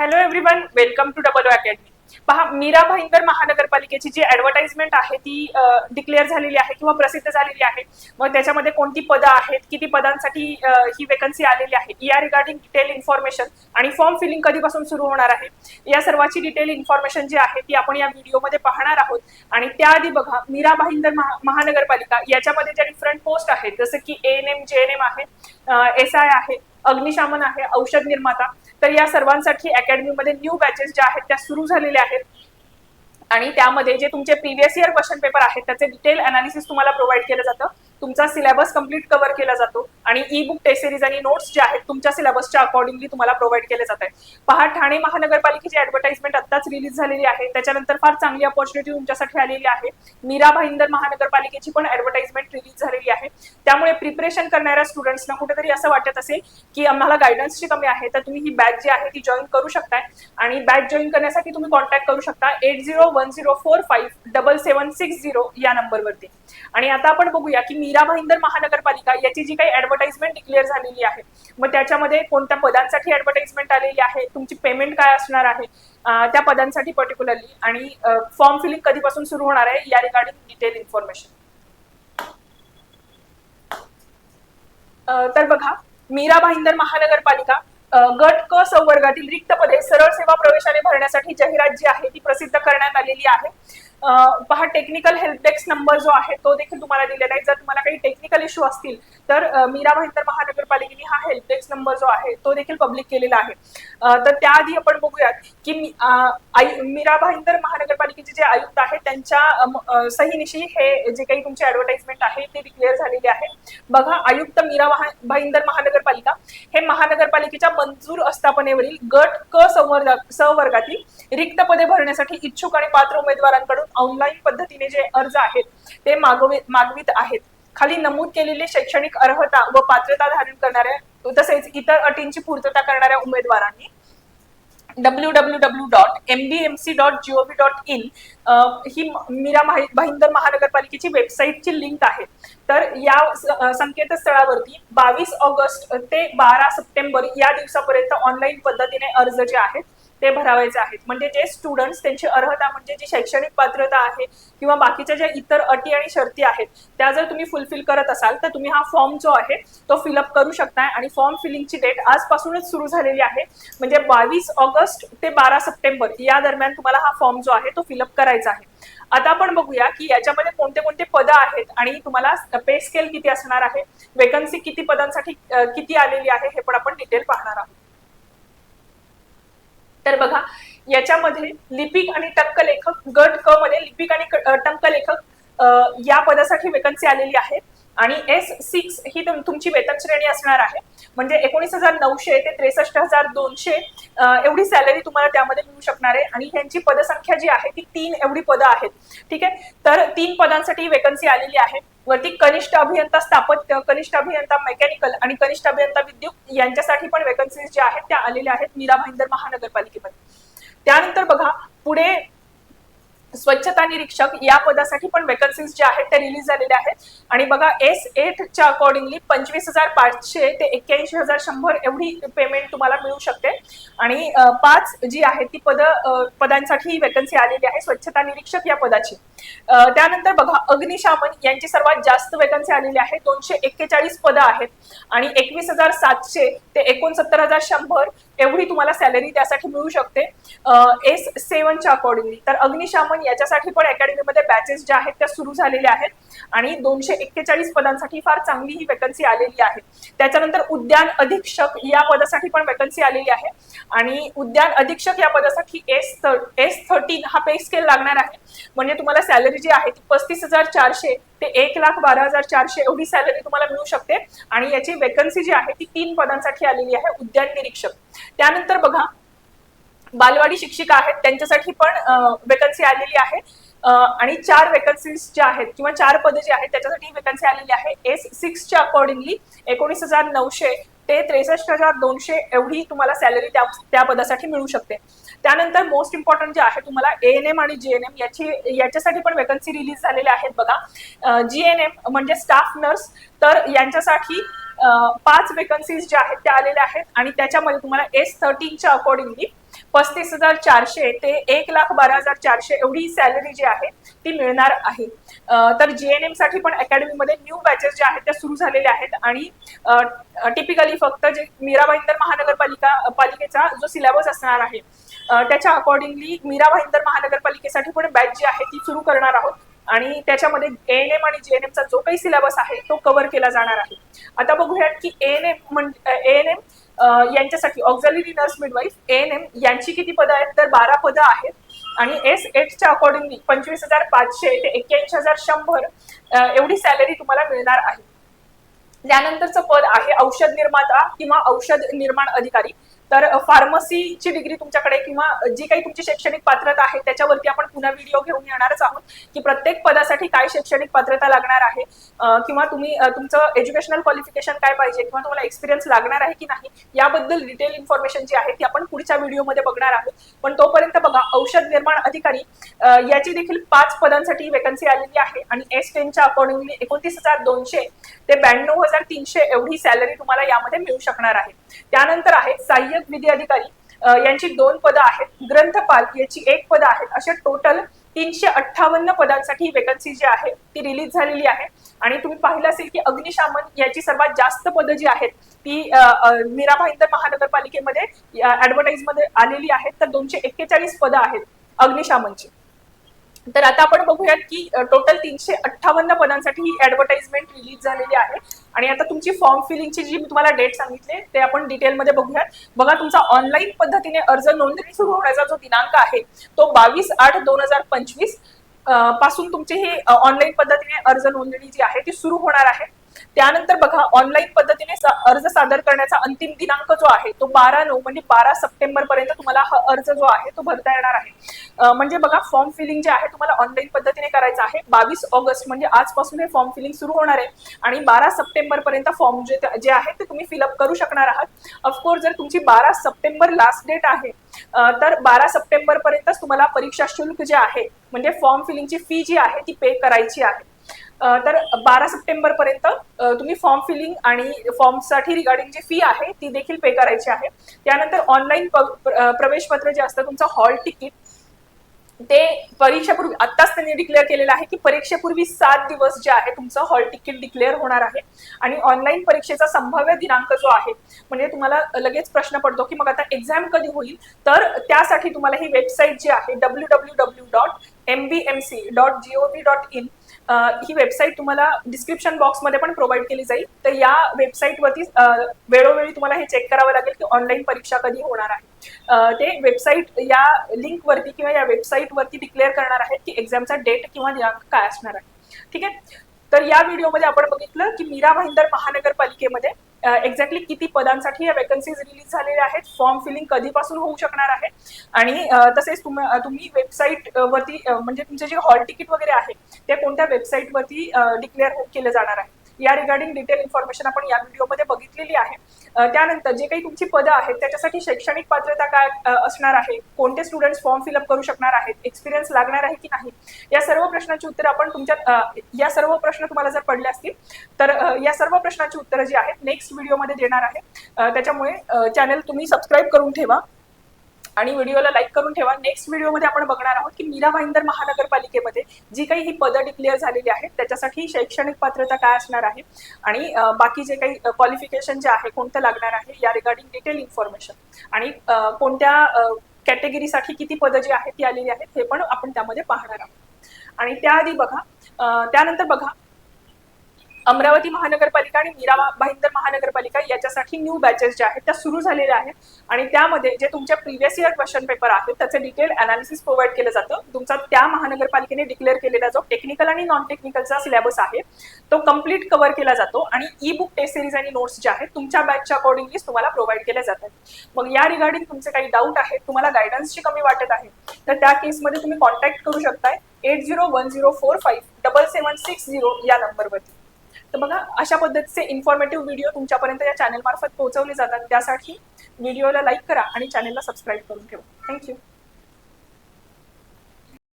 Hello everyone welcome to double academy पहा मीरा भाईंदर महानगरपालिकेची जी advertisement आहे ती डिक्लेअर झालेली आहे किंवा प्रसिद्ध झालेली आहे. मग त्याच्यामध्ये कोणती पदं आहेत किती पदांसाठी ही वेकन्सी आलेली आहे या रिगार्डिंग डिटेल इन्फॉर्मेशन आणि फॉर्म फिलिंग कधीपासून सुरू होणार आहे. या सर्वाची डिटेल इन्फॉर्मेशन जी आहे ती आपण या व्हिडिओमध्ये पाहणार आहोत. आणि त्याआधी बघा मीरा भाईंदर महा- महानगरपालिका याच्यामध्ये ज्या डिफरंट पोस्ट आहेत जसं की N M J N M आहे एस आय आहे अग्निशामन आहे औषध निर्माता. तर या सर्वांसाठी अकॅडमीमध्ये न्यू बॅचेस ज्या आहेत त्या सुरू झालेल्या आहेत. आणि त्यामध्ये जे तुमचे प्रिव्हियस इयर क्वेश्चन पेपर आहेत त्याचे डिटेल अनालिसिस तुम्हाला प्रोव्हाइड केलं जातं. तुमचा सिलेबस कंप्लीट कव्हर केला जातो आणि ई बुक टेस्ट सिरीज आणि नोट्स जे आहेत तुमच्या सिलेबसच्या अकॉर्डिंगली तुम्हाला प्रोव्हाइड केले जात आहे पहा ठाणे महानगरपालिकेची ऍडव्हर्टाइजमेंट आत्ताच रिलीज झालेली आहे. त्याच्यानंतर फार चांगली अपॉर्च्युनिटी तुमच्यासाठी आलेली आहे. मीरा भाईंदर महानगरपालिकेची पण ऍडव्हर्टाइजमेंट रिलीज झालेली आहे. त्यामुळे प्रिपरेशन करणाऱ्या स्टुडंट्सना कुठेतरी असं वाटत असेल की आम्हाला गायडन्सची कमी आहे तर तुम्ही ही बॅच जी आहे ती जॉईन करू शकताय. आणि बॅच जॉईन करण्यासाठी तुम्ही कॉन्टॅक्ट करू शकता eight zero one zero four five double seven six zero या नंबरवरती आणि आता आपण बघूया की मीरा भाईंदर महानगरपालिका याची जी काही ऍडव्हर्टाइजमेंट डिक्लेअर झालेली आहे मग त्याच्यामध्ये कोणत्या पदांसाठी ऍडव्हर्टाइजमेंट आलेली आहे तुमची पेमेंट काय असणार आहे त्या पदांसाठी पर्टिक्युलरली आणि फॉर्म फिलिंग कधीपासून सुरू होणार आहे या रिगार्डिंग डिटेल इन्फॉर्मेशन तर बघा मीरा भाईंदर महानगरपालिका गट क संवर्गातील रिक्त पदे सरळ सेवा प्रवेशाने भरण्यासाठी जाहिरात जी आहे ती प्रसिद्ध करण्यात आलेली आहे. पहा टेक्निकल हेल्प डेस्क नंबर जो आहे तो देखील तुम्हाला दिलेला आहे. जर तुम्हाला काही टेक्निकल इश्यू असतील तर मीरा भाईंदर महानगरपालिकेने हा हेल्प डेस्क नंबर जो आहे तो देखील पब्लिक केलेला आहे. तर त्याआधी आपण बघूयात की मीरा भाईंदर महानगरपालिकेचे जे आयुक्त आहेत त्यांच्या सहीनिशी हे जे काही तुमची ऍडव्हर्टाइजमेंट आहे ते डिक्लेअर झालेली आहे. बघा आयुक्त मीरा भाईंदर महानगरपालिका हे महानगरपालिकेच्या मंजूर आस्थापनेवरील गट क संवर्ग संवर्गातील रिक्त पदे भरण्यासाठी इच्छुक आणि पात्र उमेदवारांकडून ऑनलाईन पद्धतीने जे अर्ज आहेत ते मागवी मागवित आहेत. खाली नमूद केलेली शैक्षणिक अर्हता व पात्रता धारण करणाऱ्या तसेच इतर अटींची पूर्तता करणाऱ्या उमेदवारांनी W W W dot M B M C dot G O V dot in ही मीरा भाईंदर महानगरपालिकेची वेबसाईटची लिंक आहे. तर या संकेतस्थळावरती बावीस ऑगस्ट ते बारा सप्टेंबर या दिवसापर्यंत ऑनलाईन पद्धतीने अर्ज जे आहेत ते भरावायचे आहेत. म्हणजे जे स्टुडंट्स त्यांची अर्हता म्हणजे जी शैक्षणिक पात्रता आहे किंवा बाकीच्या ज्या इतर अटी आणि शर्ती आहेत त्या जर तुम्ही फुलफिल करत असाल तर तुम्ही हा फॉर्म जो आहे तो फिलअप करू शकताय. आणि फॉर्म फिलिंगची डेट आजपासूनच सुरू झालेली आहे. म्हणजे बावीस ऑगस्ट ते बारा सप्टेंबर या दरम्यान तुम्हाला हा फॉर्म जो आहे तो फिलअप करायचा आहे. आता आपण बघूया की याच्यामध्ये कोणते कोणते पदं आहेत आणि तुम्हाला पे स्केल किती असणार आहे? वेकन्सी किती पदांसाठी किती आलेली आहे हे पण आपण डिटेल पाहणार आहोत. तर बघा याच्यामध्ये लिपिक आणि टंक लेखक गट क मध्ये लिपिक आणि टंक लेखक या पदासाठी वेकन्सी आलेली आहे आणि एस सिक्स ही तुमची वेतन श्रेणी असणार आहे. म्हणजे एकोणीस हजार नऊशे ते त्रेसष्ट हजार दोनशे एवढी सॅलरी तुम्हाला त्यामध्ये मिळू शकणार आहे. आणि ह्यांची पदसंख्या जी आहे ती तीन एवढी पदं आहेत. ठीक आहे? तर तीन पदांसाठी वेकन्सी आलेली आहे. वरती कनिष्ठ अभियंता स्थापत्य कनिष्ठ अभियंता मेकॅनिकल आणि कनिष्ठ अभियंता विद्युत यांच्यासाठी पण वेकन्सीज ज्या आहेत त्या आलेल्या आहेत मीरा भाईंदर महानगरपालिकेमध्ये. त्यानंतर बघा पुढे स्वच्छता निरीक्षक या पदासाठी पण वेकन्सीज ज्या आहेत त्या रिलीज झालेल्या आहेत. आणि बघा एस एटच्या अकॉर्डिंगली पंचवीस हजार पाचशे ते एक्क्याऐंशी हजार शंभर एवढी पेमेंट तुम्हाला मिळू शकते. आणि पाच जी आहे ती पद पदांसाठी वेकन्सी आलेली आहे स्वच्छता निरीक्षक या पदाची. त्यानंतर बघा अग्निशामन यांची सर्वात जास्त वेकन्सी आलेली आहे दोनशे एक्केचाळीस पदं आहेत. आणि एकवीस हजार सातशे ते एकोणसत्तर हजार शंभर एवढी तुम्हाला सॅलरी त्यासाठी मिळू शकते. एस सेवनच्या अकॉर्डिंगली तर अग्निशामन याच्यासाठी पण अकॅडमीमध्ये बॅचेस ज्या आहेत त्या सुरू झालेल्या आहेत. आणि दोनशे एक्केचाळीस पदांसाठी फार चांगली ही वेकन्सी आलेली आहे. त्याच्यानंतर उद्यान अधीक्षक या पदासाठी पण वेकन्सी आलेली आहे. आणि उद्यान अधीक्षक या पदासाठी एस एस थर्टीन हा पे स्केल लागणार आहे. म्हणजे तुम्हाला सॅलरी जी आहे ती पस्तीस हजार चारशे ते एक लाख बारा हजार चारशे एवढी सॅलरी तुम्हाला मिळू शकते. आणि याची वेकन्सी जी आहे ती तीन पदांसाठी आलेली आहे उद्यान निरीक्षक. त्यानंतर बघा बालवाडी शिक्षिका आहेत त्यांच्यासाठी पण वेकन्सी आलेली आहे. आणि चार वेकन्सीज ज्या आहेत किंवा चार पदे जी आहेत त्याच्यासाठी वेकन्सी आलेली आहे. एस सिक्सच्या अकॉर्डिंगली एकोणीस हजार नऊशे ते त्रेसष्ट हजार दोनशे एवढी तुम्हाला सॅलरी त्या त्या पदासाठी मिळू शकते. त्यानंतर मोस्ट इम्पॉर्टंट जे आहे तुम्हाला एएनएम आणि जीएनएम याची याच्यासाठी पण वेकन्सी रिलीज झालेल्या आहेत बघा. जीएनएम म्हणजे स्टाफ नर्स तर यांच्यासाठी पाच वेकन्सीज ज्या आहेत त्या आलेल्या आहेत. आणि त्याच्यामध्ये तुम्हाला एस थर्टीनच्या अकॉर्डिंगली पस्तीस हजार चारशे ते एक लाख बारा हजार चारशे एवढी सॅलरी जी आहे ती मिळणार आहे. तर जीएनएमसाठी पण अकॅडमीमध्ये न्यू बॅचेस ज्या आहेत त्या सुरू झालेल्या आहेत. आणि टिपिकली फक्त जे मीरा भाईंदर महानगरपालिका पालिकेचा जो सिलेबस असणार आहे त्याच्या अकॉर्डिंगली मीरा भाईंदर महानगरपालिकेसाठी पण बॅच जी आहे ती सुरू करणार आहोत. आणि त्याच्यामध्ये एएनएम आणि जीएनएमचा जो काही सिलेबस आहे तो कव्हर केला जाणार आहे. आता बघूयात की एएनएम म्हणजे एएनएम यांच्यासाठी ऑक्झिलरी नर्स मिडवाईफ एएनएम यांची किती पदं आहेत? तर बारा पदं आहेत. आणि एस एटच्या अकॉर्डिंगली पंचवीस हजार पाचशे ते एक्क्याऐंशी हजार शंभर एवढी सॅलरी तुम्हाला मिळणार आहे. त्यानंतरचं पद आहे औषध निर्माता किंवा औषध निर्माण अधिकारी. तर फार्मसीची डिग्री तुमच्याकडे किंवा जी काही तुमची शैक्षणिक पात्रता आहे त्याच्यावरती आपण पुन्हा व्हिडिओ घेऊन येणारच आहोत की प्रत्येक पदासाठी काय शैक्षणिक पात्रता लागणार आहे किंवा तुम्ही तुमचं एज्युकेशनल क्वालिफिकेशन काय पाहिजे किंवा तुम्हाला एक्सपिरियन्स लागणार आहे की नाही याबद्दल डिटेल इन्फॉर्मेशन जी आहे ती आपण पुढच्या व्हिडिओमध्ये बघणार आहोत. पण तोपर्यंत बघा औषध निर्माण अधिकारी याची देखील पाच पदांसाठी वेकन्सी आलेली आहे आणि एस टेनच्या अकॉर्डिंगली एकोणतीस हजार दोनशे ते ब्याण्णव हजार तीनशे एवढी सॅलरी तुम्हाला यामध्ये मिळू शकणार आहे. त्यानंतर आहे सहाय्यक विधी अधिकारी यांची दोन पदं आहेत. ग्रंथपाल याची एक पदं आहेत. असे टोटल तीनशे अठ्ठावन्न पदांसाठी वेकन्सी जी आहे ती रिलीज झालेली आहे. आणि तुम्ही पाहिलं असेल की अग्निशामन याची सर्वात जास्त पदं जी आहेत ती मीरा भाईंदर महानगरपालिकेमध्ये ऍडव्हर्टाईजमध्ये आलेली आहेत. तर दोनशे एक्केचाळीस पदं आहेत अग्निशामनची. तर आता आपण बघूयात की टोटल तीनशे अठ्ठावन्न पदांसाठी ही ऍडव्हर्टाइजमेंट रिलीज झालेली आहे. आणि आता तुमची फॉर्म फिलिंगची जी मी तुम्हाला डेट सांगितले ते आपण डिटेलमध्ये बघूयात. बघा तुमचा ऑनलाईन पद्धतीने अर्ज नोंदणी सुरू होण्याचा जो दिनांक आहे तो बावीस आठ दोन हजार पंचवीसपासून तुमची ही ऑनलाईन पद्धतीने अर्ज नोंदणी जी आहे ती सुरू होणार आहे. त्यानंतर बघा ऑनलाईन पद्धतीने सा- अर्ज सादर करण्याचा अंतिम दिनांक जो आहे तो बारा नऊ म्हणजे बारा सप्टेंबर पर्यंत तुम्हाला हा अर्ज जो आहे तो भरता येणार आहे. म्हणजे बघा फॉर्म फिलिंग जे आहे तुम्हाला ऑनलाईन पद्धतीने करायचं आहे. बावीस ऑगस्ट म्हणजे आजपासून हे फॉर्म फिलिंग सुरू होणार आहे. आणि बारा सप्टेंबर पर्यंत फॉर्म जे जे आहे ते तुम्ही फिलअप करू शकणार आहात. ऑफकोर्स जर तुमची बारा सप्टेंबर लास्ट डेट आहे तर बारा सप्टेंबर पर्यंतच तुम्हाला परीक्षा शुल्क जे आहे म्हणजे फॉर्म फिलिंगची फी जी आहे ती पे करायची आहे. तर बारा सप्टेंबर पर्यंत तुम्ही फॉर्म फिलिंग आणि फॉर्मसाठी रिगार्डिंग जी फी आहे ती देखील पे करायची आहे. त्यानंतर ऑनलाईन प्रवेश पत्र जे असतं तुमचं हॉल तिकीट ते परीक्षेपूर्वी आत्ताच त्यांनी डिक्लेअर केलेलं आहे की परीक्षेपूर्वी सात दिवस जे आहे तुमचं हॉल तिकीट डिक्लेअर होणार आहे. आणि ऑनलाईन परीक्षेचा संभाव्य दिनांक जो आहे म्हणजे तुम्हाला लगेच प्रश्न पडतो की मग आता एक्झाम कधी होईल? तर त्यासाठी तुम्हाला ही वेबसाईट जी आहे W W W dot M B M C dot G O V dot in he website तुम्हाला डिस्क्रिप्शन बॉक्समध्ये पण प्रोव्हाइड केली जाईल. तर या वेबसाईटवरती वरती वेळोवेळी तुम्हाला हे चेक करावं लागेल की ऑनलाईन परीक्षा कधी होणार आहे. ते वेबसाईट या लिंकवरती किंवा या वेबसाईटवरती डिक्लेअर करणार आहेत की एक्झामचा डेट किंवा दिनांक काय असणार आहे. ठीक आहे? तर या व्हिडिओमध्ये आपण बघितलं की मीरा भाईंदर महानगरपालिकेमध्ये एक्झॅक्टली किती पदांसाठी या वेकन्सीज रिलीज झालेल्या आहेत फॉर्म फिलिंग कधीपासून होऊ शकणार आहे? आणि तसेच तुम्ही वेबसाईट वरती म्हणजे तुमचे जे हॉल तिकीट वगैरे आहे ते कोणत्या वेबसाईट वरती डिक्लेअर केलं जाणार आहे? या रिगार्डिंग डिटेल इन्फॉर्मेशन आपण या व्हिडिओमध्ये बघितलेली आहे. त्यानंतर जे काही तुमची पदं आहेत त्याच्यासाठी शैक्षणिक पात्रता काय असणार आहे? कोणते स्टुडंट्स फॉर्म फिलअप करू शकणार आहेत? एक्सपिरियन्स लागणार आहे की नाही? या सर्व प्रश्नाची उत्तर आपण तुमच्या या सर्व प्रश्न तुम्हाला जर पडले असतील तर या सर्व प्रश्नाची उत्तरं जी आहेत नेक्स्ट व्हिडिओमध्ये देणार आहे. त्याच्यामुळे चॅनल तुम्ही सबस्क्राईब करून ठेवा. आणि व्हिडिओला लाईक करून ठेवा. नेक्स्ट व्हिडिओमध्ये आपण बघणार आहोत की मीरा भाईंदर महानगरपालिकेमध्ये जी काही ही पदं डिक्लेअर झालेली आहेत त्याच्यासाठी शैक्षणिक पात्रता काय असणार आहे? आणि बाकी जे काही क्वालिफिकेशन जे आहे कोणतं लागणार आहे या रिगार्डिंग डिटेल इन्फॉर्मेशन आणि कोणत्या कॅटेगरीसाठी किती पदं जी आहेत ती आलेली आहेत हे पण आपण त्यामध्ये पाहणार आहोत. आणि त्याआधी बघा त्यानंतर बघा अमरावती महानगरपालिका आणि मीरा भाईंदर महानगरपालिका याच्यासाठी न्यू बॅचेस ज्या आहेत त्या सुरू झालेल्या आहेत. आणि त्यामध्ये जे तुमच्या प्रिव्हियस इयर क्वेश्चन पेपर आहेत त्याचे डिटेल अनालिसिस प्रोव्हाइड केलं जातं. तुमचा त्या महानगरपालिकेने डिक्लेअर केलेला जो टेक्निकल आणि नॉन टेक्निकलचा सिलेबस आहे तो कंप्लीट कव्हर केला जातो. आणि ई बुक टेस्ट सिरीज आणि नोट्स ज्या आहेत तुमच्या बॅचच्या अकॉर्डिंगलीच तुम्हाला प्रोव्हाइड केल्या जातात. मग या रिगार्डिंग तुमचे काही डाऊट आहेत तुम्हाला गायडन्सची कमी वाटत आहे तर त्या केसमध्ये तुम्ही कॉन्टॅक्ट करू शकताय. Eight zero one zero four five double seven six zero या नंबरवरती तर बघा अशा पद्धतीचे इन्फॉर्मेटिव्ह व्हिडिओ तुमच्यापर्यंत या चॅनल मार्फत पोहोचवले जातात. त्यासाठी व्हिडिओला लाईक करा आणि चॅनलला सबस्क्राईब करून ठेवा. थँक्यू